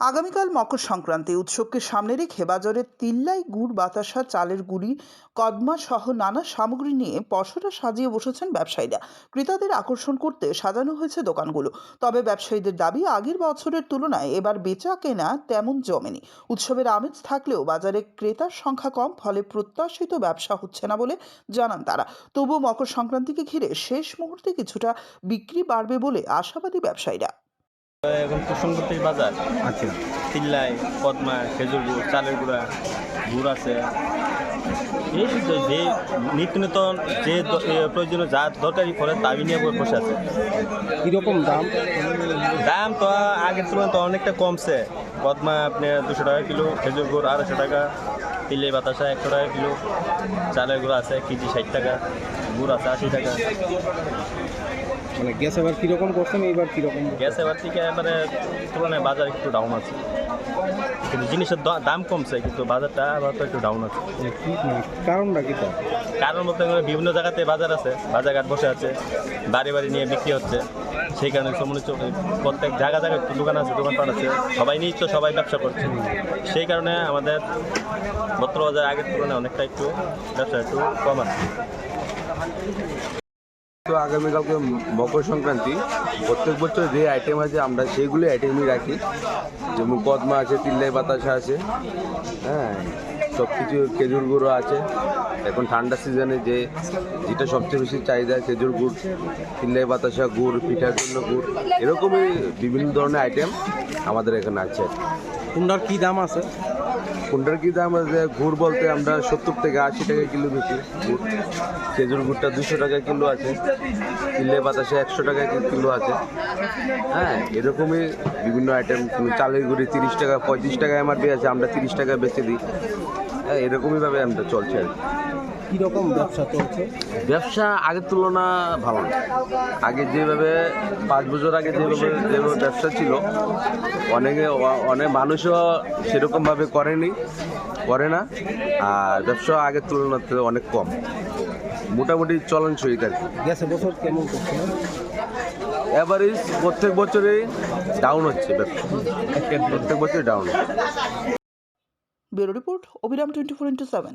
আগামীকাল মকর সংক্রান্তি। উৎসবকে সামনে রেখে বাজারে তিল্লাই গুড়, বাতাসা, চালের গুড়ি, কদমা সহ নানা সামগ্রী নিয়ে পশরা সাজিয়ে বসেছেন ব্যবসায়ীরা। ক্রেতাদের আকর্ষণ করতে সাজানো হয়েছে দোকানগুলো। তবে ব্যবসায়ীদের দাবি, আগের বছরের তুলনায় এবার বেচা কেনা তেমন জমেনি। উৎসবের আমেজ থাকলেও বাজারে ক্রেতার সংখ্যা কম, ফলে প্রত্যাশিত ব্যবসা হচ্ছে না বলে জানান তারা। তবুও মকর সংক্রান্তিকে ঘিরে শেষ মুহূর্তে কিছুটা বিক্রি বাড়বে বলে আশাবাদী ব্যবসায়ীরা। এখন কুসংগতি বাজার। আচ্ছা। চিল্লাই পদ্মা খেজুর গুড় চালের গুঁড়া গুড় আছে। এই যে নিত্য নতুন যে প্রয়োজনীয় যা দরকারি করে তাই নিয়ে বসে আছে। কীরকম দাম? দাম তো আগের তুলনায় তো অনেকটা কমছে। পদ্মা আপনার দুশো টাকা কিলো খেজুর গুড় আড়াইশো টাকা। তিল্লাই বাতাসা একশো টাকা কিলো। চালের গুঁড়ো আছে কেজি ষাট টাকা গুড় আছে আশি টাকা। মানে গ্যাস এবার কীরকম করছেন এইবার কীরকম? গ্যাস এবার থেকে এবারে তুলনায় বাজার একটু ডাউন আছে। কিন্তু জিনিসের দাম কমছে কিন্তু বাজারটা আবার তো একটু ডাউন আছে। মানে মানে কারণটা কি কারণ বলতে গেলে বিভিন্ন জায়গাতে বাজার আছে বাজারঘাট বসে আছে বাড়ি বাড়ি নিয়ে বিক্রি হচ্ছে। সেই কারণে মনে প্রত্যেক জায়গা জায়গায় একটু দোকান আছে দোকানপাট আছে। সবাই নিয়েই তো সবাই ব্যবসা করছে। সেই কারণে আমাদের বর্তমান বাজার আগের তুলনায় অনেকটা একটু ব্যবসা একটু কম আছে। তো আগামীকালকে মকর সংক্রান্তি প্রত্যেক বছর যে আইটেম আছে আমরা সেইগুলো আইটেমই রাখি। যেমন কদমা আছে তিল্লাই বাতাসা আছে হ্যাঁ সব কিছু খেজুর গুঁড়ো আছে। এখন ঠান্ডা সিজনে যে যেটা সবচেয়ে বেশি চাহিদা খেজুর গুড় তিল্লাই বাতাসা গুড় পিঠার জন্য গুড় এরকমই বিভিন্ন ধরনের আইটেম আমাদের এখানে আছে। কুন্ডার কি দাম আছে? কোনটার কি দাম আছে? গুড় বলতে আমরা সত্তর থেকে আশি টাকা কিলো বিক্রি খেজুর গুড়টা দুশো টাকা কিলো আছে কিলে বাতাসে একশো টাকা কিলো আছে। হ্যাঁ এরকমই বিভিন্ন আইটেম চালের গুঁড়ি তিরিশ টাকা, পঁয়ত্রিশ টাকা এমআরপি আছে, আমরা তিরিশ টাকা বেচে দিই। হ্যাঁ এরকমইভাবে আমরা চলছে আর কি। কীরকম ব্যবসা চলছে? ব্যবসা আগের তুলনা ভালো না। আগে যেভাবে পাঁচ বছর আগে যেভাবে যেভাবে ব্যবসা ছিল অনেকে অনেক মানুষও সেরকমভাবে করেনি করে না। আর ব্যবসা আগের তুলনাতে অনেক কম। মোটামুটি চলনসই আর কি। গ্যাস বছর কেমন করছে? অ্যাভারেজ প্রত্যেক বছরেই ডাউন হচ্ছে ব্যবসা। প্রত্যেক বছরই ডাউন হচ্ছে। Bureau report Abhiram twenty four into seven.